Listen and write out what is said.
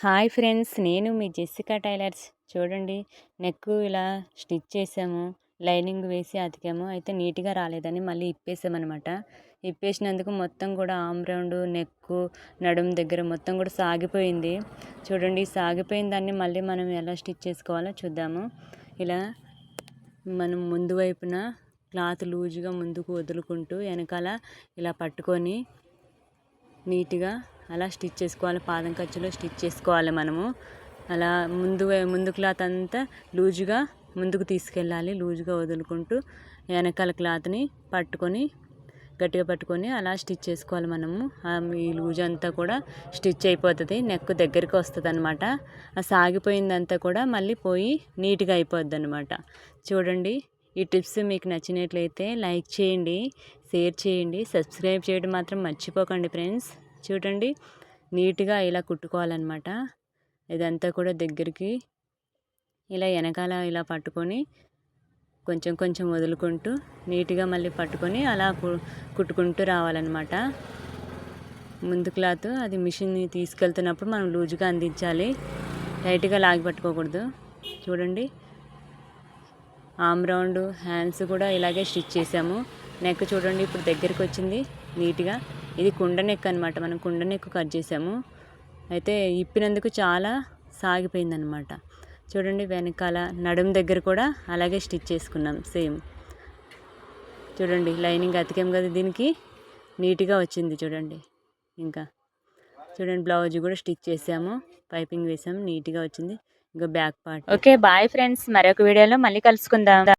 Hi friends నేను మీ Jessica tailors. చూడండి నెక్ ఇలా స్టిచ్ చేసాము లైనింగ్ వేసి అతికాము అయితే నీట్గా రాలేదని మళ్ళీ ఇప్పేసామన్నమాట. ఇప్పేసినందుకు మొత్తం కూడా ఆమ్ రౌండ్ నెక్ నడుము దగ్గర మొత్తం కూడా సాగిపోయింది. చూడండి సాగిపోయిన దాన్ని మళ్ళీ మనం ఎలా స్టిచ్ చేసుకోవాలో చూద్దాము. ఇలా మనం ముందు వైపున క్లాత్ లూజ్గా ముందుకు వదులుకుంటూ వెనకాల ఇలా పట్టుకొని నీట్గా అలా స్టిచ్ చేసుకోవాలి పాదం ఖర్చులో స్టిచ్ చేసుకోవాలి మనము. అలా ముందు ముందు క్లాత్ అంతా లూజుగా ముందుకు తీసుకెళ్ళాలి లూజుగా వదులుకుంటూ వెనకాల క్లాత్ని పట్టుకొని గట్టిగా పట్టుకొని అలా స్టిచ్ చేసుకోవాలి మనము. ఈ లూజ్ అంతా కూడా స్టిచ్ అయిపోతుంది నెక్ దగ్గరికి వస్తుంది అనమాట ఆ సాగిపోయిందంతా కూడా మళ్ళీ పోయి నీట్గా అయిపోద్ది అనమాట చూడండి ఈ టిప్స్ మీకు నచ్చినట్లయితే లైక్ చేయండి షేర్ చేయండి సబ్స్క్రైబ్ చేయడం మాత్రం మర్చిపోకండి ఫ్రెండ్స్. చూడండి. నీట్గా ఇలా కుట్టుకోవాలన్నమాట. ఇదంతా కూడా దగ్గరికి ఇలా వెనకాల ఇలా పట్టుకొని కొంచెం కొంచెం వదులుకుంటూ నీట్గా మళ్ళీ పట్టుకొని అలా కు- కుట్టుకుంటూ రావాలన్నమాట. ముందు క్లాత్ అది మిషన్ని తీసుకెళ్తున్నప్పుడు మనం లూజుగా అందించాలి. టైట్గా లాగి పట్టుకోకూడదు. చూడండి. ఆమ్ రౌండ్ హ్యాండ్స్ కూడా ఇలాగే స్టిచ్ చేసాము. నెక్ చూడండి ఇప్పుడు దగ్గరికి వచ్చింది నీట్గా. ఇది కుండ నెక్ అనమాట మనం కుండ నెక్ కట్ చేసాము. అయితే ఇప్పినందుకు చాలా సాగిపోయిందనమాట చూడండి వెనకాల నడుము దగ్గర కూడా అలాగే స్టిచ్ చేసుకున్నాం సేమ్. చూడండి లైనింగ్ అతికాం కదా దీనికి నీట్గా వచ్చింది చూడండి. ఇంకా చూడండి బ్లౌజ్ కూడా స్టిచ్ చేసాము. పైపింగ్ వేసాము నీట్గా వచ్చింది. ఇంకా back part. Okay bye friends. మరొక వీడియోలో మళ్ళీ కలుసుకుందాం.